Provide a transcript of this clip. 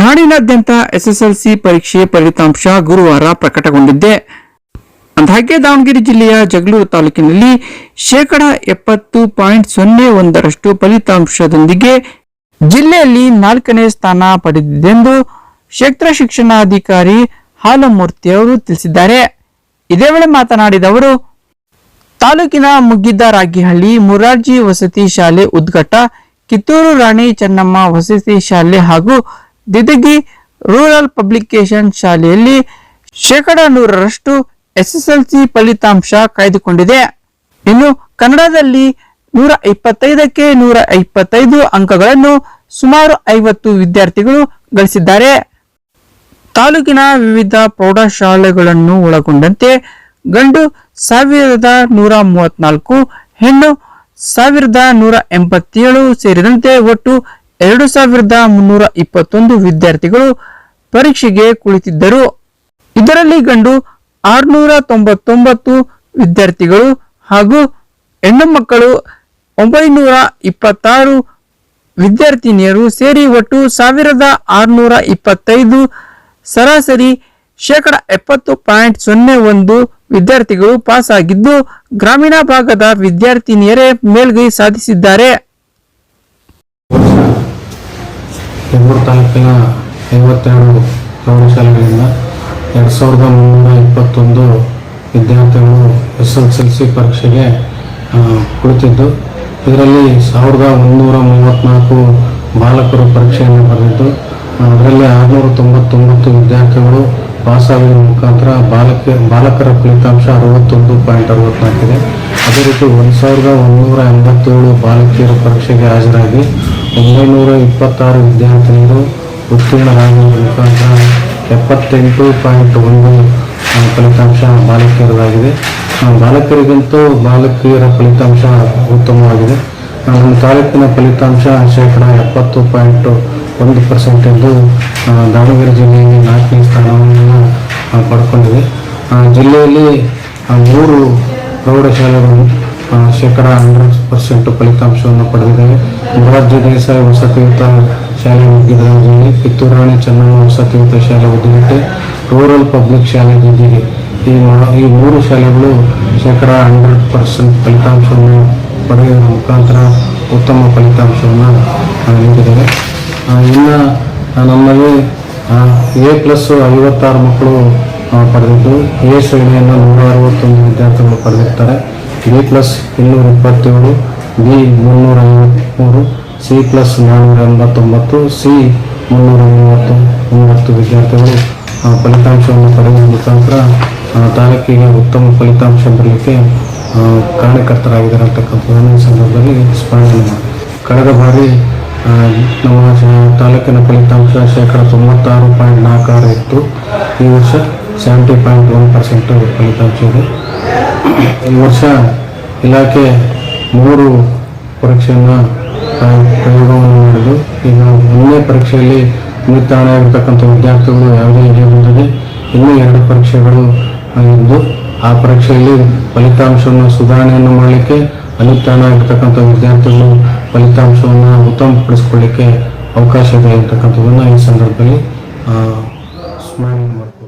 ನಾಡಿನಾದ್ಯಂತ ಎಸ್ಎಸ್ಎಲ್ಸಿ ಪರೀಕ್ಷೆ ಫಲಿತಾಂಶ ಗುರುವಾರ ಪ್ರಕಟಗೊಂಡಿದೆ ಅಂದಹಾಗೆ ದಾವಣಗೆರೆ ಜಿಲ್ಲೆಯ ಜಗಳೂರು ತಾಲೂಕಿನಲ್ಲಿ ಶೇಕಡ ಎಪ್ಪತ್ತು ಪಾಯಿಂಟ್ ಸೊನ್ನೆ ಒಂದರಷ್ಟು ಫಲಿತಾಂಶದೊಂದಿಗೆ ಜಿಲ್ಲೆಯಲ್ಲಿ ನಾಲ್ಕನೇ ಸ್ಥಾನ ಪಡೆದಿದ್ದೆಂದು ಕ್ಷೇತ್ರ ಶಿಕ್ಷಣಾಧಿಕಾರಿ ಹಾಲಮೂರ್ತಿ ಅವರು ತಿಳಿಸಿದ್ದಾರೆ. ಇದೇ ವೇಳೆ ಮಾತನಾಡಿದ ಅವರು, ತಾಲೂಕಿನ ಮುಗ್ಗಿದ್ದ ರಾಗಿಹಳ್ಳಿ ಮುರಾರ್ಜಿ ವಸತಿ ಶಾಲೆ ಉದ್ಘಾಟ, ಕಿತ್ತೂರು ರಾಣಿ ಚೆನ್ನಮ್ಮ ವಸತಿ ಶಾಲೆ ಹಾಗೂ ದಿದಗಿ ರೂರಲ್ ಪಬ್ಲಿಕೇಶನ್ ಶಾಲೆಯಲ್ಲಿ ಶೇಕಡ ನೂರರಷ್ಟು ಎಸ್ಎಸ್ಎಲ್ಸಿ ಫಲಿತಾಂಶ ಕಾಯ್ದುಕೊಂಡಿದೆ. ಇನ್ನು ಕನ್ನಡದಲ್ಲಿ ನೂರ ಇಪ್ಪತ್ತೈದಕ್ಕೆ ನೂರ ಇಪ್ಪತ್ತೈದು ಅಂಕಗಳನ್ನು ಸುಮಾರು ಐವತ್ತು ವಿದ್ಯಾರ್ಥಿಗಳು ಗಳಿಸಿದ್ದಾರೆ. ತಾಲೂಕಿನ ವಿವಿಧ ಪ್ರೌಢಶಾಲೆಗಳನ್ನು ಒಳಗೊಂಡಂತೆ ಗಂಡು ಸಾವಿರದ ನೂರ ಮೂವತ್ನಾಲ್ಕು ಹೆಣ್ಣು ಸಾವಿರದ ನೂರ ಎಂಬತ್ತೇಳು ಸೇರಿದಂತೆ ಒಟ್ಟು ಎರಡು ಸಾವಿರದ ಮುನ್ನೂರ ಇಪ್ಪತ್ತೊಂದು ವಿದ್ಯಾರ್ಥಿಗಳು ಪರೀಕ್ಷೆಗೆ ಕುಳಿತಿದ್ದರು. ಇದರಲ್ಲಿ ಗಂಡು ಆರುನೂರ ತೊಂಬತ್ತೊಂಬತ್ತು ವಿದ್ಯಾರ್ಥಿಗಳು ಹಾಗೂ ಹೆಣ್ಣು ಮಕ್ಕಳು ಒಂಬೈನೂರ ಇಪ್ಪತ್ತಾರು ವಿದ್ಯಾರ್ಥಿನಿಯರು ಸೇರಿ ಒಟ್ಟು ಸಾವಿರದ ಆರುನೂರ ಇಪ್ಪತ್ತೈದು ಸರಾಸರಿ ಶೇಕಡ ಎಪ್ಪತ್ತು ಪಾಯಿಂಟ್ ಸೊನ್ನೆ ಒಂದು ವಿದ್ಯಾರ್ಥಿಗಳು ಪಾಸ್ ಆಗಿದ್ದು ಗ್ರಾಮೀಣ ಭಾಗದ ವಿದ್ಯಾರ್ಥಿನಿಯರೇ ಮೇಲ್ಗೈ ಸಾಧಿಸಿದ್ದಾರೆ. ತಾಲೂಕಿನ ಐವತ್ತೆರಡು ಪ್ರೌಢಶಾಲೆಗಳಿಂದ ಎರಡು ಸಾವಿರದ ಮುನ್ನೂರ ಇಪ್ಪತ್ತೊಂದು ವಿದ್ಯಾರ್ಥಿಗಳು ಎಸ್ ಎಲ್ ಎಲ್ ಸಿ ಪರೀಕ್ಷೆಗೆ ಕುಳಿತಿದ್ದು. ಇದರಲ್ಲಿ ಸಾವಿರದ ಮುನ್ನೂರ ಮೂವತ್ತ್ನಾಲ್ಕು ಬಾಲಕರು ಪರೀಕ್ಷೆಯನ್ನು ಬರೆದಿದ್ದು ಅದರಲ್ಲಿ ಆರುನೂರ ತೊಂಬತ್ತೊಂಬತ್ತು ವಿದ್ಯಾರ್ಥಿಗಳು ಪಾಸಾಗುವ ಮುಖಾಂತರ ಬಾಲಕ, ಬಾಲಕರ ಫಲಿತಾಂಶ ಅರವತ್ತೊಂದು ಪಾಯಿಂಟ್ ಅರವತ್ನಾಲ್ಕಿದೆ ಅದೇ ರೀತಿ ಒಂದು ಸಾವಿರದ ಒಂದೂರ ಎಂಬತ್ತೇಳು ಬಾಲಕಿಯರ ಪರೀಕ್ಷೆಗೆ ಹಾಜರಾಗಿ ಒಂಬೈನೂರ ಇಪ್ಪತ್ತಾರು ವಿದ್ಯಾರ್ಥಿನಿಯರು ಉತ್ತೀರ್ಣರಾಗುವ ಮುಖಾಂತರ ಎಪ್ಪತ್ತೆಂಟು ಪಾಯಿಂಟ್ ಒಂದು ಫಲಿತಾಂಶ ಬಾಲಕಿಯರದಾಗಿದೆ. ಬಾಲಕಿಯರಿಗಂತೂ ಬಾಲಕಿಯರ ಫಲಿತಾಂಶ ಉತ್ತಮವಾಗಿದೆ. ನಮ್ಮ ತಾಲೂಕಿನ ಫಲಿತಾಂಶ ಶೇಕಡ ಎಪ್ಪತ್ತು ಪಾಯಿಂಟ್ ಒಂದು ಪರ್ಸೆಂಟ್ ಎಂದು ದಾವಣಗೆರೆ ಜಿಲ್ಲೆಯಲ್ಲಿ ನಾಲ್ಕನೇ ಸ್ಥಾನವನ್ನು ಪಡ್ಕೊಂಡಿದೆ. ಜಿಲ್ಲೆಯಲ್ಲಿ ಮೂರು ಪ್ರೌಢಶಾಲೆಗಳು ಶೇಕಡ ಹಂಡ್ರೆಡ್ ಪರ್ಸೆಂಟ್ ಫಲಿತಾಂಶವನ್ನು ಪಡೆದಿದ್ದೇವೆ. ಮೊರಾರ್ಜಿ ದೇಸಾಯಿ ವಸತಿಯುತ ಶಾಲೆ ಮುಗಿದಲ್ಲಿ ಕಿತ್ತೂರು ರಾಣಿ ಚೆನ್ನಮ್ಮ ವಸತಿಯುತ ಶಾಲೆ ಉದ್ದಿಗೆ ರೂರಲ್ ಪಬ್ಲಿಕ್ ಶಾಲೆ ದಿದ್ದಿಗೆ ಈ ಈ ಮೂರು ಶಾಲೆಗಳು ಶೇಕಡ ಹಂಡ್ರೆಡ್ ಪರ್ಸೆಂಟ್ ಫಲಿತಾಂಶವನ್ನು ಪಡೆಯುವ ಮುಖಾಂತರ ಉತ್ತಮ ಫಲಿತಾಂಶವನ್ನು ನೀಡಿದ್ದಾರೆ ಇನ್ನು ನಮ್ಮಲ್ಲಿ ಎ ಪ್ಲಸ್ ಐವತ್ತಾರು ಮಕ್ಕಳು ಪಡೆದಿದ್ದು. ಎ ಶ್ರೇಣಿಯನ್ನು ನೂರ ಅರವತ್ತೊಂದು ವಿದ್ಯಾರ್ಥಿಗಳು ಪಡೆದಿರ್ತಾರೆ. ಬಿ ಪ್ಲಸ್ ಇನ್ನೂರ ಇಪ್ಪತ್ತೇಳು ಬಿ ಮುನ್ನೂರ ಐವತ್ತ್ಮೂರು ಸಿ ಪ್ಲಸ್ ನಾನ್ನೂರ ಎಂಬತ್ತೊಂಬತ್ತು ಸಿ ಮುನ್ನೂರ ಮೂವತ್ತು ಒಂಬತ್ತು ವಿದ್ಯಾರ್ಥಿಗಳು ಫಲಿತಾಂಶವನ್ನು ಪಡೆಯುವ ಮುಖಾಂತರ ತಾಲೂಕಿಗೆ ಉತ್ತಮ ಫಲಿತಾಂಶ ಬರಲಿಕ್ಕೆ ಕಾರಣಕರ್ತರಾಗಿದ್ದಾರೆ ಈ ಸಂದರ್ಭದಲ್ಲಿ ಸ್ಮರಣೆ ಕಳೆದ ಬಾರಿ ನಮ್ಮ ತಾಲೂಕಿನ ಫಲಿತಾಂಶ ಶೇಕಡ ತೊಂಬತ್ತಾರು ಪಾಯಿಂಟ್ ನಾಲ್ಕಾರು ಇತ್ತು. ಈ ವರ್ಷ ಸೆವೆಂಟಿ ಪಾಯಿಂಟ್ ಒನ್ ಪರ್ಸೆಂಟ್ ಫಲಿತಾಂಶ ಇದೆ. ಈ ವರ್ಷ ಇಲಾಖೆ ಮೂರು ಪರೀಕ್ಷೆಯನ್ನು ಪ್ರಯೋಗವನ್ನು ಮಾಡಿದ್ದು. ಈಗ ಒಂದನೇ ಪರೀಕ್ಷೆಯಲ್ಲಿ ಆಗಿರ್ತಕ್ಕಂಥ ವಿದ್ಯಾರ್ಥಿಗಳು ಯಾವುದೇ ಇದೆ ಬಂದಿದೆ ಇನ್ನೂ ಎರಡು ಪರೀಕ್ಷೆಗಳು ಇದ್ದು. ಆ ಪರೀಕ್ಷೆಯಲ್ಲಿ ಫಲಿತಾಂಶವನ್ನು, ಸುಧಾರಣೆಯನ್ನು ಮಾಡಲಿಕ್ಕೆ ಆಗಿರ್ತಕ್ಕಂಥ ವಿದ್ಯಾರ್ಥಿಗಳು ಫಲಿತಾಂಶವನ್ನು ಇದೆ ಅಂತಕ್ಕಂಥದ್ದನ್ನು ಈ ಸಂದರ್ಭದಲ್ಲಿ ಸ್ಮರಣೆ ಮಾಡಿ